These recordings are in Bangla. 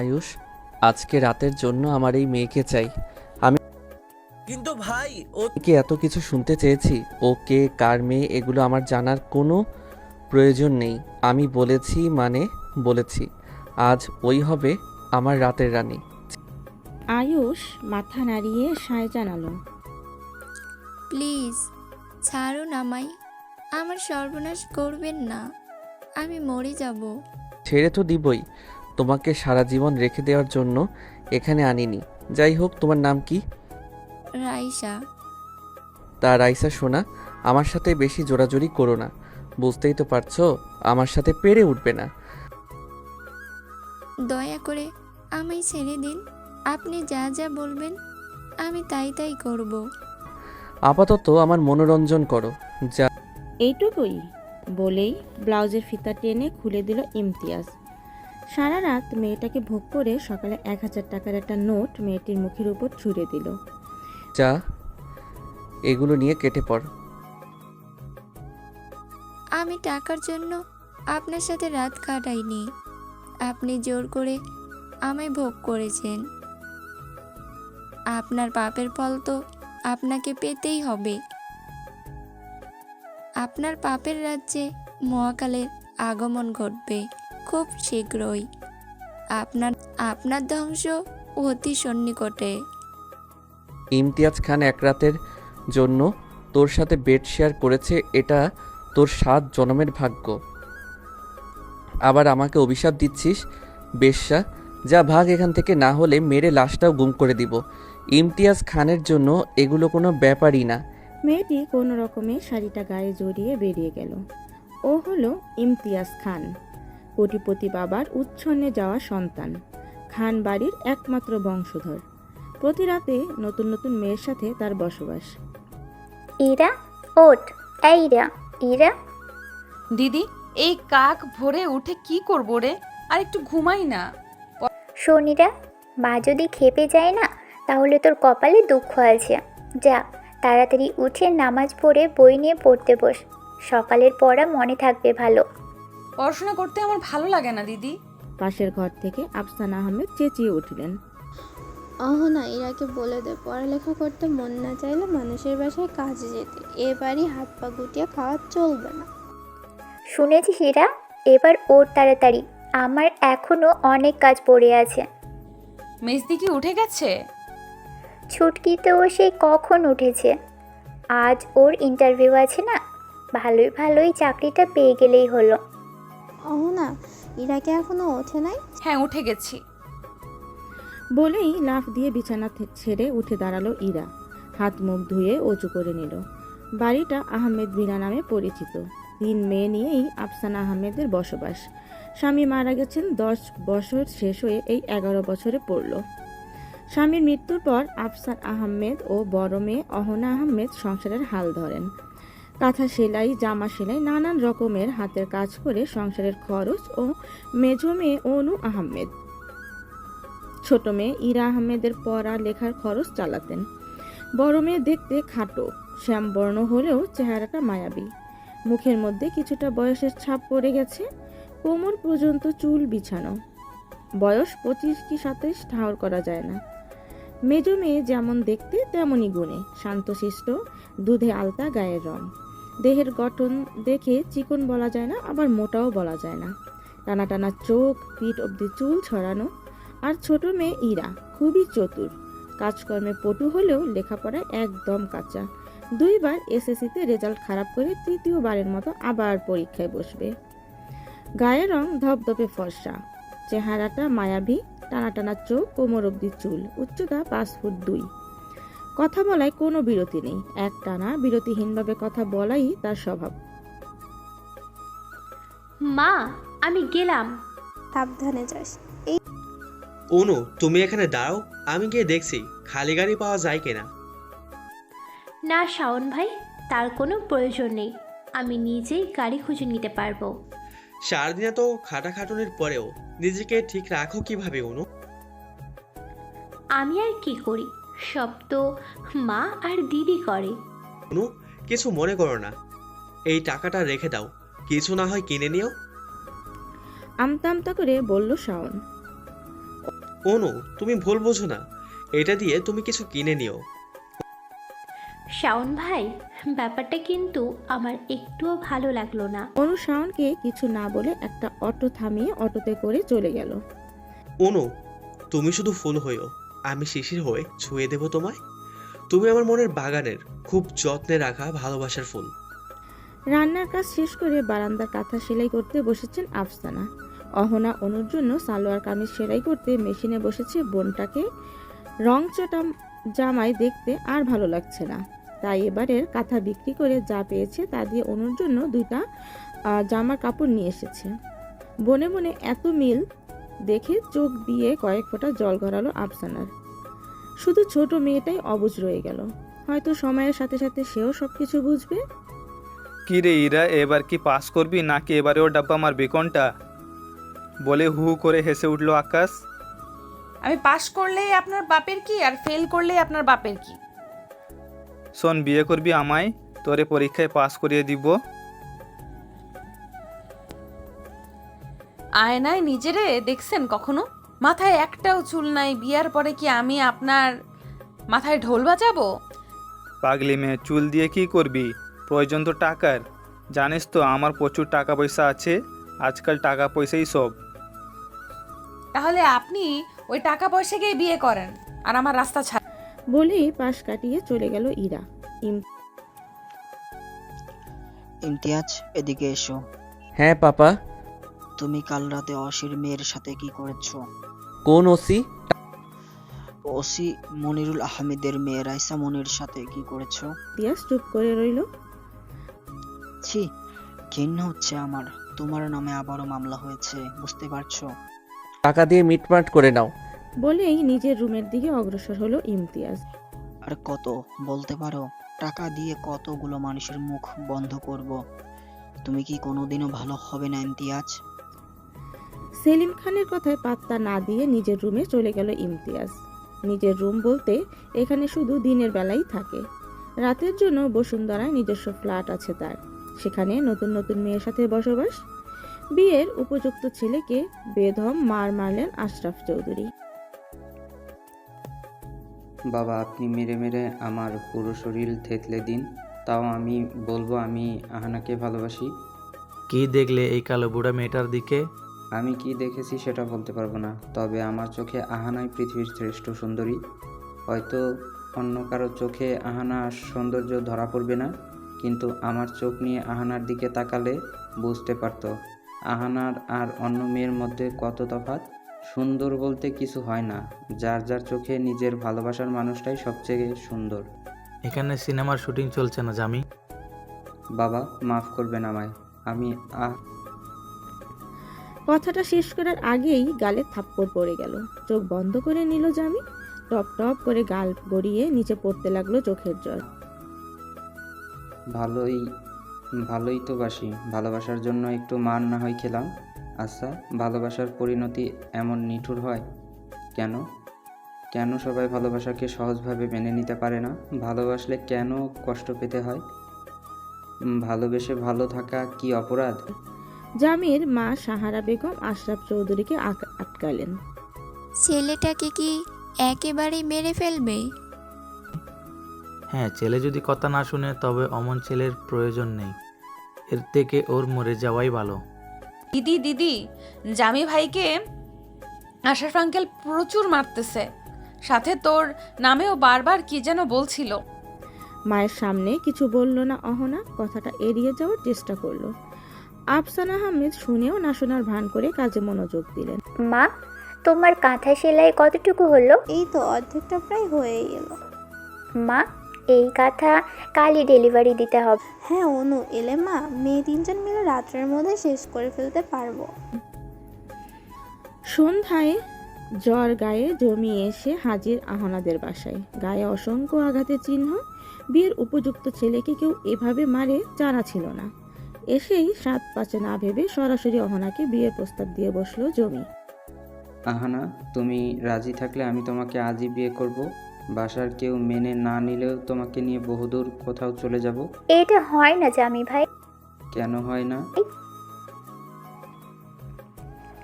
আয়ুষ আজকে রাতের জন্য আমার এই মেয়েকে চাই। কিন্তু ভাই ও কি এত কিছু শুনতে চেয়েছি? ও কে কার মেয়ে এগুলো আমার জানার কোনো প্রয়োজন নেই। আমি বলেছি মানে বলেছি আজ ওই হবে আমার রাতের রানী। আয়ুষ মাথা নাড়িয়ে সায় জানালো। প্লিজ ছাড়ুন আমায়। আমার সর্বনাশ করবেন না। আমি মরে যাব। ছেড়ে তো দিবই। তোমাকে সারা জীবন রেখে দেওয়ার জন্য এখানে আনিনি। যাই হোক তোমার নাম কি? রাইসা। তা রাইসা শোনা আমার সাথে বেশি জোরাজোরি করো না। বুঝতেই তো পারছ আমার সাথে পেরে উঠবে না। দয়া করে আমায় ছেড়ে দিন। আপনি যা যা বলবেন আমি তাই তাই করব। আপাতত আমার মনোরঞ্জন করো। যা এইটুকুই। বলেই ব্লাউজের ফিতা টেনে খুলে দিল ইমতিয়াজ। সারা রাত মেয়েটাকে ভোগ করে সকালে এক হাজার টাকার একটা নোট মেয়েটির মুখের উপর ছুঁড়ে দিল। যা এগুলো নিয়ে কেটে পড়। আমি টাকার জন্য আপনার সাথে রাত কাটাইনি। আপনি জোর করে আমায় ভোগ করেছেন। আপনার পাপের ফল তো আপনাকে পেতেই হবে। আপনার পাপের রাজ্যে মহাকালের আগমন ঘটবে। খুব শীঘ্রই। আপনার আপনার ধ্বংস অতি সন্নিকটে। ইমতিয়াজ খান এক রাতের জন্য তোর সাথে বেড শেয়ার করেছে এটা তোর সাত জনমের ভাগ্য। আবার আমাকে অভিশাপ দিচ্ছিস বেশ্যা। যা ভাগ এখান থেকে না হলে মেরে লাশটাও গুম করে দিব। ইমতিয়াজ খানের জন্য এগুলো কোনো ব্যাপারই না। মেয়েটি কোনো রকমে শাড়িটা গায়ে জড়িয়ে বেরিয়ে গেল। ও হলো ইমতিয়াজ খান। কোটিপতি বাবার উচ্ছন্নে যাওয়া সন্তান খান বাড়ির একমাত্র বংশধর। প্রতি রাতে নতুন নতুন মেয়ের সাথে তার বসবাস। ইরা ওট এইরা ইরা দিদি এই কাক ভোরে উঠে কি করব রে? আর একটু ঘুমাই না। শনিরা মা যদি খেপে যায় না তাহলে তোর কপালে দুঃখ আছে। যা তাড়াতাড়ি উঠে নামাজ পড়ে বই নিয়ে পড়তে বস। সকালের পড়া মনে থাকবে ভালো। পড়াশোনা করতে আমার ভালো লাগে না দিদি। পাশের ঘর থেকে আফসান আহমেদ চেঁচিয়ে উঠলেন। অহনা ইরাকে বলে দে পড়ালেখা করতে মন না চাইলে মানুষের বাসায় কাজে যেতে। এ বাড়ি হাত পা গুটিয়ে খাওয়া চলবে না। শুনেছি ইরা? এবার ওর তাড়াতাড়ি। আমার এখনও অনেক কাজ পড়ে আছে। মেজদি কি উঠে গেছে? ছুটকি তো ও সেই কখন উঠেছে? আজ ওর ইন্টারভিউ আছে না? ভালোই ভালোই চাকরিটা পেয়ে গেলেই হলো। অহনা ইরাকে এখনও ওঠে নাই? হ্যাঁ উঠে গেছি। বলেই লাফ দিয়ে বিছানা থে- ছেড়ে উঠে দাঁড়াল ইরা। হাত মুখ ধুয়ে অচু করে নিল। বাড়িটা আহমেদ বিনা নামে পরিচিত। তিন মেয়ে নিয়েই আফসান আহমেদের বসবাস। স্বামী মারা গেছেন দশ বছর শেষ হয়ে এই এগারো বছরে পড়ল। স্বামীর মৃত্যুর পর আফসান আহমেদ ও বড় মেয়ে অহনা আহমেদ সংসারের হাল ধরেন। কাঁথা সেলাই, জামা সেলাই, নানান রকমের হাতের কাজ করে সংসারের খরচ ও মেজো মেয়ে অনু আহমেদ। ছোট মেয়ে ইরা আহমেদের পড়া লেখার খরচ চালাতেন। বড় মেয়ে দেখতে খাটো, শ্যামবর্ণ হলেও চেহারাটা মায়াবী। মুখের মধ্যে কিছুটা বয়সের ছাপ পড়ে গেছে, কোমর পর্যন্ত চুল বিছানো। বয়স পঁচিশ কি সাতাইশ ঠাউর করা যায় না। মেজ মেয়ে যেমন দেখতে তেমনই গুণে, শান্তশিষ্ট, দুধে আলতা, গায়ের রং। দেহের গঠন দেখে চিকন বলা যায় না, আবার মোটাও বলা যায় না। টানা টানা চোখ, পিঠ অবধি চুল ছড়ানো। আর ছোট মেয়ে ইরা, খুবই চতুর। কাজকর্মে পটু হলেও লেখাপড়ায় একদম কাঁচা। দুইবার এসএসসিতে রেজাল্ট খারাপ করে তৃতীয়বারের মতো আবার পরীক্ষায় বসবে। গায়ের রং ধপধপে ফর্সা। চেহারাটা মায়াবী, টানা টানা চোখ, কোমর অব্দি চুল, উচ্চতা পাঁচ ফুট দুই। কথা বলায় কোনো বিরতি নেই। এক টানা বিরতিহীনভাবে কথা বলাই তার স্বভাব। মা আমি গেলাম। সাবধানে যাস। অনু তুমি এখানে দাঁড়াও আমি গিয়ে দেখছি খালি গাড়ি পাওয়া যায় কিনা। না শাওন ভাই তার কোনো প্রয়োজন নেই। আমি নিজেই গাড়ি খুঁজে নিতে পারব। সারাদিনে তো খাটা খাটাখাটুনির পরেও নিজেকে ঠিক রাখো কীভাবে অনু? আমি আর কি করি? সব তো মা আর দিদি করে। অনু কিছু মনে করো না। এই টাকাটা রেখে দাও। কিছু না হয় কিনে নিও। আমতা আমতা করে বলল শাওন। অনু তুমি ভুল বোঝো না। এটা দিয়ে তুমি কিছু কিনে নিও। শাওন ভাই ব্যাপারটা কিন্তু আমার একটুও ভালো লাগল না। অনু শাওনকে কিছু না বলে একটা অটো থামিয়ে অটোতে করে চলে গেল। অনু তুমি শুধু ফুল হইও আমি শিশির হয়ে ছুঁয়ে দেব তোমায়। তুমি আমার মনের বাগানের খুব যত্নে রাখা ভালোবাসার ফুল। রান্নার কাজ শেষ করে বারান্দার কাঁথা সেলাই করতে বসেছেন আফসানা। অহনা অনুর জন্য সালোয়ার কামিজ সেলাই করতে মেশিনে বসেছে বোনটাকে। রং চটা জামাই দেখতে আর ভালো লাগছে না। তাই এবারের কাঁথা বিক্রি করে যা পেয়েছে তা দিয়ে অনুর জন্য দুইটা জামার কাপড় নিয়ে এসেছে। বনে বনে এত মিল দেখে চোখ দিয়ে কয়েক ফোঁটা জল গড়ালো আফসানার। শুধু ছোট মেয়েটাই অবুজ রয়ে গেল। হয়তো সময়ের সাথে সাথে সেও সব কিছু বুঝবে। কি রে ইরা এবার কি পাস করবি নাকি এবারেও ডাব্বা মারবি কোনটা? বলে হু হু করে হেসে উঠল আকাশ। আমি পাস করলেই আপনার বাপের কি আর ফেল করলেই আপনার বাপের কি? শোন বিয়ে করবি আমায় তোরে পরীক্ষায় পাস করিয়ে দিব। আয়নায় নিজেরে দেখছেন কখনো? মাথায় একটাও চুল নাই বিয়ার পরে কি আমি আপনার মাথায় ঢোল বাজাবো? পাগলি মেয়ে চুল দিয়ে কি করবি? প্রয়োজন তো টাকার। জানিস তো আমার প্রচুর টাকা পয়সা আছে আজকাল টাকা পয়সাই সব। তাহলে আপনি ওই টাকা পয়সাকেই বিয়ে করেন আর আমার রাস্তা ছাড়। বলেই পাশ কাটিয়ে চলে গেল ইরা। ইম- ইমতিয়াজ এদিকে এসো। হ্যাঁ পাপা। তুমি কাল রাতে অসির মেয়ের সাথে কি করেছ? কোন ওসি? ওসি মনিরুল আহমেদের মেয়ে রাইসা মনির সাথে কি করেছ? ইমতিয়াজ চুপ করে রইল। ছি ঘৃণ্য হচ্ছে আমার। তোমার নামে আবারও মামলা হয়েছে বুঝতে পারছ? টাকা দিয়ে মিটমাট করে নাও। বলেই নিজের রুমের দিকে অগ্রসর হলো ইমতিয়াজ। আর কত বলতে পারো? টাকা দিয়ে কতগুলো মানুষের মুখ বন্ধ করব। তুমি কি কোনোদিনও ভালো হবে না ইমতিয়াজ? সেলিম খানের কথায় পাত্তা না দিয়ে নিজের রুমে চলে গেল ইমতিয়াজ। নিজের রুম বলতে এখানে শুধু দিনের বেলাই থাকে। রাতের জন্য বসুন্ধরায় নিজস্ব ফ্ল্যাট আছে তার। সেখানে নতুন নতুন মেয়ের সাথে বসবাস। বিয়ের উপযুক্ত ছেলেকে বেদম মার মারলেন আশরাফ চৌধুরী। বাবা আপনি মেরে মেরে আমার পুরো শরীর থেতলে দিন। তাও আমি বলব আমি আহানাকে ভালোবাসি। কি দেখলে এই কালো বুড়া মেয়েটার দিকে? আমি কি দেখেছি সেটা বলতে পারব না তবে আমার চোখে আহানাই পৃথিবীর শ্রেষ্ঠ সুন্দরী। হয়তো অন্য কারও চোখে আহানার সৌন্দর্য ধরা পড়বে না কিন্তু আমার চোখ নিয়ে আহানার দিকে তাকালে বুঝতে পারতো আহানার আর অন্য মেয়ের মধ্যে কত তফাৎ। সুন্দর বলতে কিছু হয় না যার যার চোখে নিজের ভালোবাসার মানুষটাই সবচেয়ে সুন্দর। এখানে সিনেমার শুটিং চলছে না জামি? বাবা মাফ করবেন আমায় আমি আহ কথাটা শেষ করার আগেই গালে থাপ্পড় পড়ে গেল। চোখ বন্ধ করে নিল জামি টপ টপ করে গাল গড়িয়ে নিচে পড়তে লাগল চোখের জল। ভালোই ভালোই তো বাসি। ভালোবাসার জন্য একটু মার না হয় খেলাম। আচ্ছা ভালোবাসার পরিণতি এমন নিঠুর হয়? কেন? কেন সবাই ভালোবাসাকে সহজভাবে মেনে নিতে পারে না? ভালোবাসলে কেন কষ্ট পেতে হয়? ভালোবেসে ভালো থাকা কি অপরাধ? জামির মা সাহারা বেগম আশরাফ চৌধুরীকে আটকালেন। ছেলেটাকে কি একেবারেই মেরে ফেলবে? হ্যাঁ ছেলে যদি কথা না শুনে তবে অমন ছেলের প্রয়োজন নেই। এর থেকে ওর মরে যাওয়াই ভালো। দিদি দিদি জামি ভাইকে আশার আঙ্কেল প্রচুর মারতেছে। সাথে তোর নামেও বারবার কি যেন বলছিল। মায়ের সামনে কিছু বলল না অহনা কথাটা এড়িয়ে যাওয়ার চেষ্টা করল। আফসান আহমেদ শুনেও না শোনার ভান করে কাজে মনোযোগ দিলেন। মা তোমার কাঁথা সেলাই কতটুকু হলো? এই তো অর্ধেকটা প্রায় হয়ে গেল। মা এই কাঁথা কালই ডেলিভারি দিতে হবে। হ্যাঁ অনু এলে মা মেয়ে তিনজন মিলে রাত্রের মধ্যে শেষ করে ফেলতে পারব। সন্ধ্যায় জ্বর গায়ে জমিয়ে এসে হাজির আহনাদের বাসায়। গায়ে অসংখ্য আঘাতের চিহ্ন। বিয়ের উপযুক্ত ছেলেকে কেউ এভাবে মারে জানা ছিল না। এসেই সাত পাঁচে না ভেবে সরাসরি অহনাকে বিয়ের প্রস্তাব দিয়ে বসল জমি। আহানা তুমি রাজি থাকলে আমি তোমাকে আজই বিয়ে করব। বাসার কেউ মেনে না নিলেও তোমাকে নিয়ে বহুদূর কোথাও চলে যাব। এটা হয় না জামি ভাই। কেন হয় না?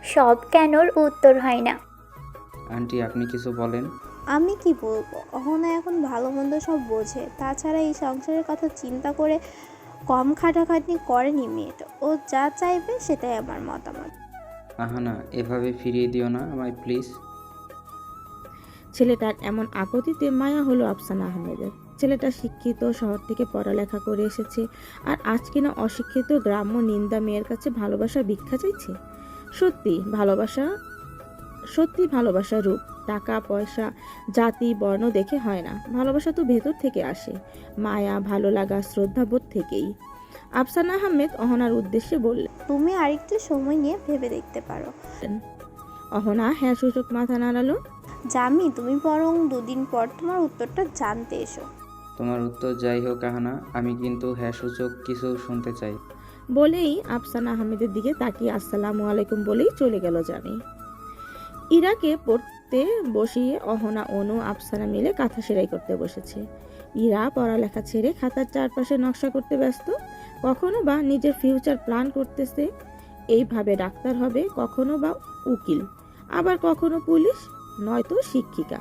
সব কেনর উত্তর হয় না। আন্টি আপনি কিছু বলেন। আমি কি বলব? অহনা এখন ভালো মন্দ সব বোঝে। তাছাড়া এই সংসারের কথা চিন্তা করে কম খাটাখাটনি করেনি মেয়েটা। ও যা চাইবে সেটাই আমার মতামত। আহানা এভাবে ফিরিয়ে দিও না আমায় প্লিজ। ছেলেটার এমন আকতিতে মায়া হলো আফসানা আহমেদের। ছেলেটা শিক্ষিত শহর থেকে পড়ালেখা করে এসেছে আর আজ কিনা অশিক্ষিত গ্রাম্য নিন্দা মেয়ের কাছে ভালোবাসা ভিক্ষা চাইছে? সত্যি ভালোবাসা সত্যি ভালোবাসার রূপ টাকা পয়সা জাতি বর্ণ দেখে হয় না। ভালোবাসা তো ভেতর থেকে আসে মায়া ভালো লাগা শ্রদ্ধাবোধ থেকেই। আফসানা আহমেদ অহনার উদ্দেশ্যে বললেন তুমি আরেকটু সময় নিয়ে ভেবে দেখতে পারো। অহনা হ্যাঁ সূচক মাথা নাড়ালো। জামি তুমি বরং দুদিন পর তোমার উত্তরটা জানতে এসো। তোমার উত্তর যাই হোক আহানা আমি কিন্তু হ্যাঁ সূচক কিছু শুনতে চাই। বলেই আফসানা আহমেদের দিকে তাকিয়ে আসসালামু আলাইকুম বলেই চলে গেল জামি। ইরাকে পড়তে বসিয়ে অহনা, অনু, আফসানা মিলে কাঁথা সেলাই করতে বসেছে। ইরা পড়ালেখা ছেড়ে খাতার চারপাশে নকশা করতে ব্যস্ত। কখনো বা নিজের ফিউচার প্ল্যান করতেছে। এইভাবে ডাক্তার হবে, কখনো বা উকিল। আবার কখনো পুলিশ, নয়তো শিক্ষিকা।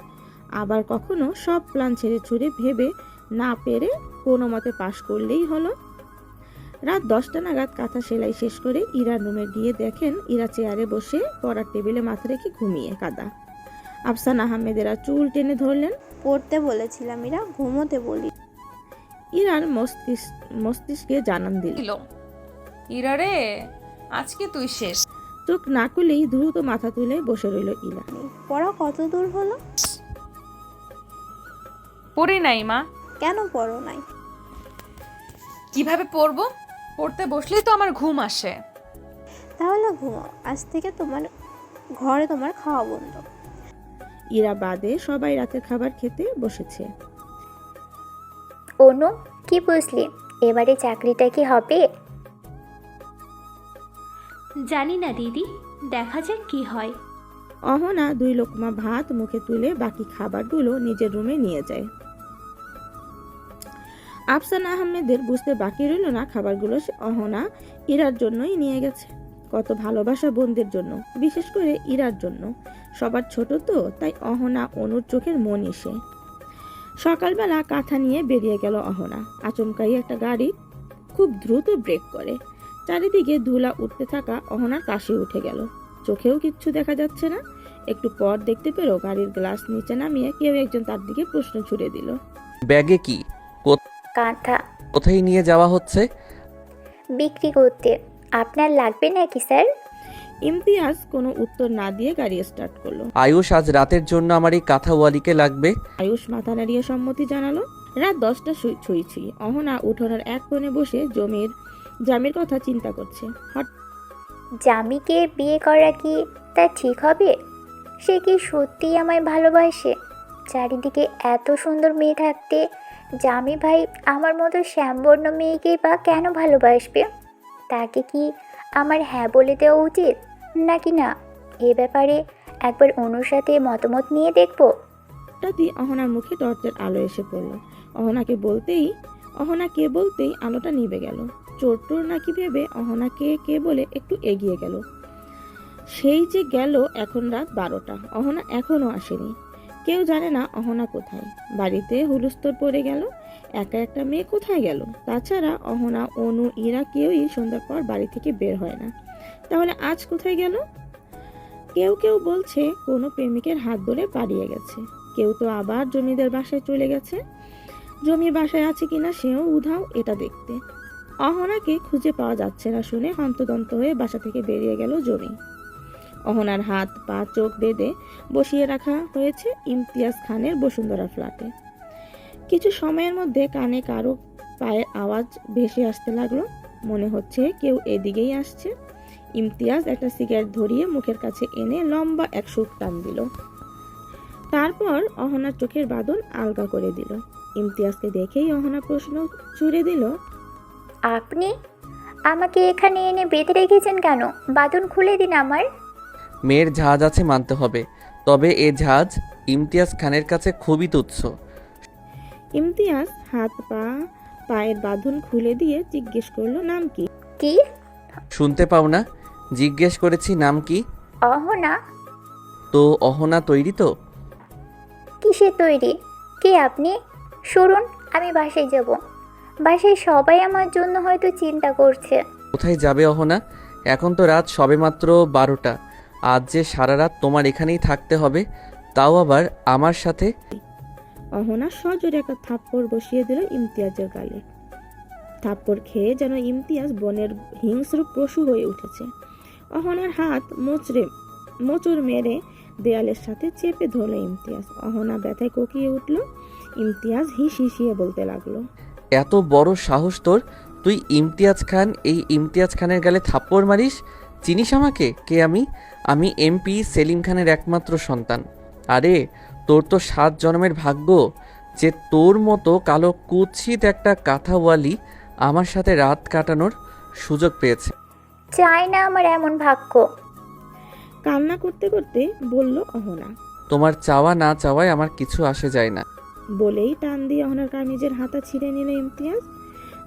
আবার কখনো সব প্ল্যান ছেড়ে ছুড়ে ভেবে না পেরে কোনো মতে পাশ করলেই হলো। রাত দশটা নাগাদ কাঁথা সেলাই শেষ করে ইরার রুমে গিয়ে দেখেন ইরা চেয়ারে বসে পড়ার টেবিলে মাথা রেখে ঘুমিয়ে কাদা। আফসান আহমেদেরা চুল টেনে ধরলেন। পড়তে বলেছিলাম ইরা ঘুমোতে বলি। ইরার মস্তিষ্ক মস্তিষ্কে জানান দিল। দিল ইরা রে আজকে তুই শেষ। চোখ না খুলেই দ্রুত মাথা তুলে বসে রইল ইরা। পড়া কত দূর হলো? পড়ি নাই মা। কেন পড়ো নাই? কীভাবে পড়ব? পড়তে বসলেই তো আমার ঘুম আসে। তাহলে ঘুমাও আজ থেকে তোমার ঘরে তোমার খাওয়া বন্ধ। ইরা বাদে সবাই রাতের খাবার খেতে বসেছে। অনু কি বুঝলি? এবারে চাকরিটা কি হবে? জানি না দিদি দেখা যাক কি হয়। অহনা দুই লোকমা ভাত মুখে তুলে বাকি খাবারগুলো নিজের রুমে নিয়ে যায়। আফসান আহমেদের বুঝতে বাকি রইল না খাবারগুলো সে অহনা ইরার জন্যই নিয়ে গেছে। কত ভালোবাসা বোনদের জন্য, বিশেষ করে ইরার জন্য। সবার ছোট তো, তাই অহনা অনুর চোখের মন এসে। সকালবেলা কাঁথা নিয়ে বেরিয়ে গেল অহনা। আচমকাই একটা গাড়ি খুব দ্রুত ব্রেক করে। চারিদিকে ধুলা উঠতে থাকা অহনার কাশি উঠে গেল। চোখেও কিচ্ছু দেখা যাচ্ছে না। একটু পর দেখতে পেল গাড়ির গ্লাস নিচে নামিয়ে কেউ একজন তার দিকে প্রশ্ন ছুড়ে দিল। ব্যাগে কি কাঁথা। কোথায় নিয়ে যাওয়া হচ্ছে? বিক্রি করতে। আপনার লাগবে নাকি স্যার? ইমতিয়াজ কোনো উত্তর না দিয়ে গাড়ি স্টার্ট করল। আয়ুষ আজ রাতের জন্য আমার এই কাঁথাওয়ালিকে লাগবে। আয়ুষ মাথা নাড়িয়ে সম্মতি জানালো। রাত দশটা ছুঁই ছুঁই ছুঁই অহনা উঠোনের এক কোণে বসে জমির জামির কথা চিন্তা করছে। হঠাৎ জামিকে বিয়ে করা কি তা ঠিক হবে? সে কি সত্যিই আমায় ভালোবাসে? চারিদিকে এত সুন্দর মেয়ে থাকতে জামি ভাই, আমার মতো শ্যামবর্ণ মেয়েকেই বা কেন ভালোবাসবে? তাকে কি আমার হ্যাঁ বলে দেওয়া উচিত? নাকি না? এ ব্যাপারে একবার অনুর সাথে মতামত নিয়ে দেখব। হঠাৎই অহনার মুখে টর্চের আলো এসে পড়ল। অহনাকে বলতেই, অহনা কে বলতেই আলোটা নিভে গেল। চোর টোর নাকি ভেবে অহনা কে কে বলে একটু এগিয়ে গেল। সেই যে গেল এখন রাত বারোটা। অহনা এখনও আসেনি। কেউ জানে না অহনা কোথায়। বাড়িতে হুলস্থর পড়ে গেল, একা একটা মেয়ে কোথায় গেল? তাছাড়া অহনা, অনু, ইরা কেউই সন্ধ্যার পর বাড়ি থেকে বের হয় না। তাহলে আজ কোথায় গেল? কেউ কেউ বলছে কোনো প্রেমিকের হাত ধরে পালিয়ে গেছে। কেউ তো আবার জমিদের বাসায় চলে গেছে। জমি বাসায় আছে কিনা সেও উধাও এটা দেখতে। অহনাকে খুঁজে পাওয়া যাচ্ছে না শুনে হন্তদন্ত হয়ে বাসা থেকে বেরিয়ে গেল জমি। অহনার হাত পা চোখ বেঁধে বসিয়ে রাখা হয়েছে ইমতিয়াজ খানের বসুন্ধরা ফ্ল্যাটে। কিছু সময়ের মধ্যে কানে কারও পায়ের আওয়াজ ভেসে আসতে লাগল। মনে হচ্ছে কেউ এদিকেই আসছে। ইমতিয়াজ একটা সিগারেট ধরিয়ে মুখের কাছে এনে লম্বা এক সুখ টান দিল। তারপর অহনার চোখের বাঁধন আলগা করে দিল। ইমতিয়াজকে দেখেই অহনা প্রশ্ন ছুড়ে দিল, আপনি? আমাকে এখানে এনে বেঁধে রেখেছেন কেন? বাদন খুলে দিন আমার মেয়ের জাহাজ আছে মানতে হবে। তবে এ জাহাজ ইমতিয়াজ খানের কাছে খুবই তুচ্ছ। ইমতিয়াজ হাত পা পায়ের বাঁধন খুলে দিয়ে জিজ্ঞেস করল নাম কি? কি? শুনতে পাও না। জিজ্ঞেস করেছি নাম কি? অহনা। তো অহনা তৈরি তো? কিসের তৈরি? কে আপনি? শুনুন আমি বাসায় যাব। বাসায় সবাই আমার জন্য হয়তো চিন্তা করছে। কোথায় যাবে অহনা? এখন তো রাত সবেমাত্র বারোটা। আজ যে সারা রাত তোমার এখানেই থাকতে হবে তাও আবার আমার সাথে? অহনা সজোরে একটা থাপ্পড় বসিয়ে দিল ইমতিয়াজের গালে। থাপ্পড় খেয়ে যেন ইমতিয়াজ বনের হিংস্র পশু হয়ে উঠেছে। অহনার হাত মোচড়ে মোচড় মেরে দেয়ালের সাথে চেপে ধরলো ইমতিয়াজ। অহনা ব্যথায় কোকিয়ে উঠল ইমতিয়াজ হিস হিসিয়ে বলতে লাগল এত বড় সাহস তোর? তুই ইমতিয়াজ খান এই ইমতিয়াজ খানের গালে থাপ্পড় মারিস? চিনিস আমাকে? কে আমি? আমি এমপি সেলিম খানের একমাত্র সন্তান। আরে তোর তো সাত জন্মের ভাগ্য যে তোর মতো কালো কুৎসিত একটা কাঁথাওয়ালি আমার সাথে রাত কাটানোর সুযোগ পেয়েছে। চাই না আমার এমন ভাগ্য। কান্না করতে করতে বলল অহনা। তোমার চাওয়া না চাওয়ায় আমার কিছু আসে যায় না। বলেই টান দিয়ে অহনার কামিজের হাতা ছিঁড়ে নিল ইমতিয়াজ।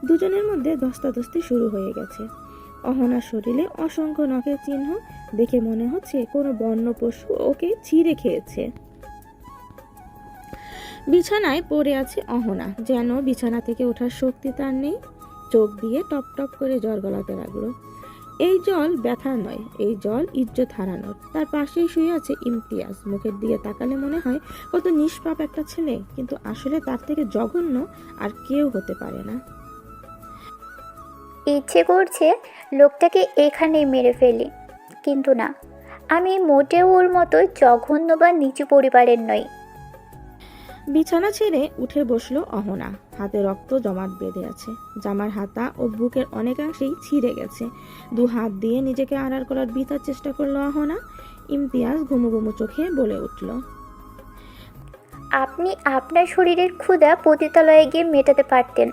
দুজনের মধ্যে ধস্তাধস্তি শুরু হয়ে গেছে। অহনার শরীরে অসংখ্য নখের চিহ্ন দেখে মনে হচ্ছে কোনো বন্য পশু ওকে ছিঁড়ে খেয়েছে। বিছানায় পড়ে আছে অহনা। যেন বিছানা থেকে ওঠার শক্তি তার নেই। চোখ দিয়ে টপ টপ করে জল গলাতে লাগল। এই জল ব্যথা নয়, এই জল ইজ্জত হারানোর। তার পাশেই শুয়ে আছে ইমতিয়াজ। মুখের দিকে তাকালে মনে হয় কত নিষ্পাপ একটা ছেলে, কিন্তু আসলে তার থেকে জঘন্য আর কেউ হতে পারে না। ইচ্ছে করছে লোকটাকে এখানেই মেরে ফেলি। কিন্তু না আমি মোটেও ওর মতো জঘন্য বা নিচু পরিবারের নই। বিছানা ছেড়ে উঠে বসল অহনা। হাতে রক্ত জমাট বেঁধে আছে। জামার হাতা ও বুকের অনেকাংশেই ছিঁড়ে গেছে। দু হাত দিয়ে নিজেকে আড়াল করার বিতার চেষ্টা করল অহনা। ইমতিয়াজ ঘুমু ঘুমু চোখে বলে উঠল আপনি আপনার শরীরের ক্ষুধা পতিতালয়ে গিয়ে মেটাতে পারতেন।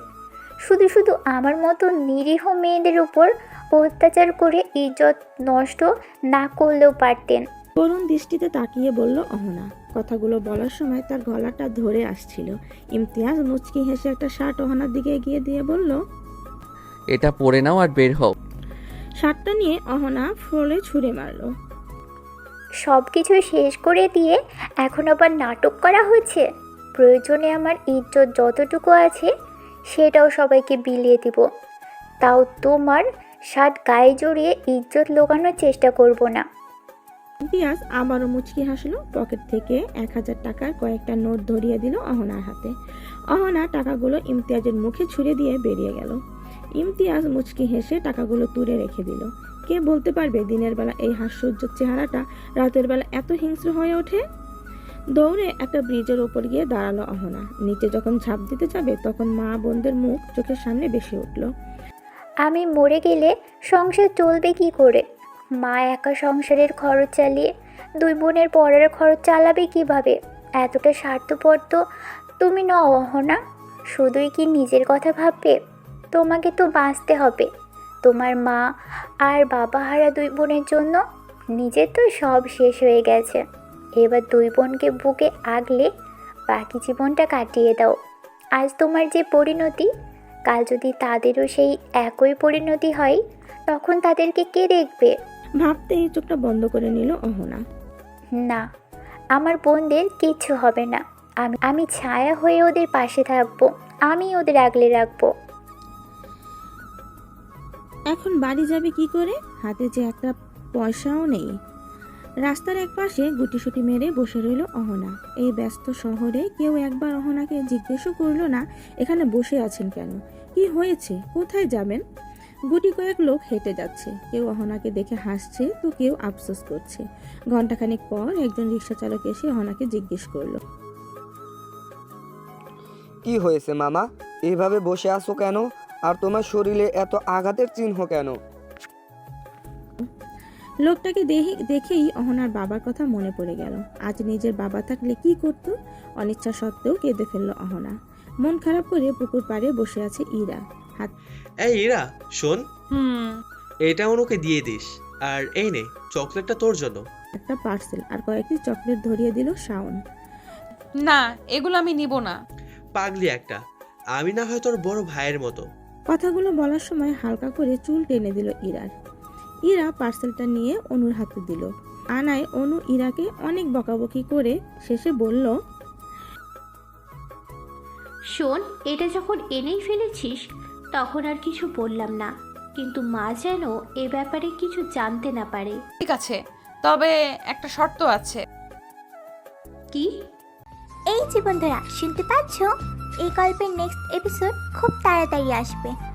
শুধু শুধু আমার মতো নিরীহ মেয়েদের উপর অত্যাচার করে ইজ্জত নষ্ট না করলেও পারতেন। করুণ দৃষ্টিতে তাকিয়ে বলল অহনা কথাগুলো বলার সময় তার গলাটা ধরে আসছিল। ইমতিয়াজ মুচকি হেসে একটা শার্ট অহনার দিকে এগিয়ে দিয়ে বলল এটা পরে নাও আর বের হও। শার্টটা নিয়ে অহনা ফ্লোরে ছুঁড়ে মারলো। সব কিছু শেষ করে দিয়ে এখন আবার নাটক করা হচ্ছে? প্রয়োজনে আমার ইজ্জত যতটুকু আছে সেটাও সবাইকে বিলিয়ে দিব। তাও তোমার শার্ট গায়ে জড়িয়ে ইজ্জত লোকানোর চেষ্টা করব না। পিয়াজ আবারও মুচকি হাসলো, পকেট থেকে এক হাজার টাকার কয়েকটা নোট ধরিয়ে দিল অহনার হাতে। অহনা টাকাগুলো ইমতিয়াজের মুখে ছুঁড়ে দিয়ে বেরিয়ে গেল। ইমতিয়াজ মুচকি হেসে টাকাগুলো তুলে রেখে দিল। কে বলতে পারবে দিনের বেলা এই হাস্যোজ্জ্বল চেহারাটা রাতের বেলা এত হিংস্র হয়ে ওঠে? দৌড়ে একটা ব্রিজের ওপর গিয়ে দাঁড়াল অহনা। নিচে যখন ঝাঁপ দিতে যাবে, তখন মা বোনদের মুখ চোখের সামনে বেশি উঠল। আমি মরে গেলে সংসার চলবে কি করে? মা একা সংসারের খরচ চালিয়ে দুই বোনের পরের খরচ চালাবে কীভাবে? এতটা স্বার্থপর তো তুমি নও অহনা। শুধুই কি নিজের কথা ভাববে? তোমাকে তো বাঁচতে হবে। তোমার মা আর বাবা হারা দুই বোনের জন্য নিজের তো সব শেষ হয়ে গেছে। এবার দুই বোনকে বুকে আগলে বাকি জীবনটা কাটিয়ে দাও। আজ তোমার যে পরিণতি কাল যদি তাদেরও সেই একই পরিণতি হয় তখন তাদেরকে কে দেখবে? ভাবতেই চোখটা বন্ধ করে নিল অহনা। না আমার বোনদের কিচ্ছু হবে না। আমি আমি ছায়া হয়ে ওদের পাশে থাকব আমি ওদের আগলে রাখব। এখন বাড়ি যাবে কি করে? হাতে যে একটা পয়সাও নেই। রাস্তার এক পাশে গুটিসুটি মেরে বসে রইল অহনা। এই ব্যস্ত শহরে কেউ একবার অহনাকে জিজ্ঞেসও করল না, এখানে বসে আছেন কেন? কি হয়েছে? কোথায় যাবেন? গুটি কয়েক লোক হেঁটে যাচ্ছে। কেউ অহনাকে দেখে হাসছে, তো কেউ আফসোস করছে। ঘন্টাখানেক পর একজন রিক্সা চালক এসে অহনাকে জিজ্ঞেস করল, কি হয়েছে মামা? এভাবে বসে আছো কেন? আর তোমার শরীরে এত আঘাতের চিহ্ন কেন? লোকটাকে দেখে দেখেই অহনার বাবার কথা মনে পড়ে গেল। আজ নিজের বাবা থাকলে কি করতো? অনিচ্ছা সত্ত্বেও কেঁদে ফেলল অহনা। মন খারাপ করে পুকুর পাড়ে বসে আছে ইরা। হাত এই ইরা শোন। হুম। এটা ওনুকে দিয়ে দিস। আর এই নে চকলেটটা তোর জন্য। একটা পার্সেল আর কয়েকটি চকলেট ধরিয়ে দিল শাওন। না এগুলো আমি নিব না। পাগলি একটা। আমি না হয় তোর বড় ভাইয়ের মতো। কথাগুলো বলার সময় হালকা করে চুল টেনে দিল ইরার। ইরা পার্সেলটা নিয়ে অনুর হাতে দিল। আনায় অনু ইরাকে অনেক বকাবকি করে শেষে বলল শোন এটা যখন এনেই ফেলেছিস তখন আর কিছু বললাম না। কিন্তু মা যেন এ ব্যাপারে কিছু জানতে না পারে। ঠিক আছে তবে একটা শর্ত আছে। কি? এই যে বন্ধুরা শুনতে পাচ্ছ? এই গল্পের নেক্সট এপিসোড খুব তাড়াতাড়ি আসবে।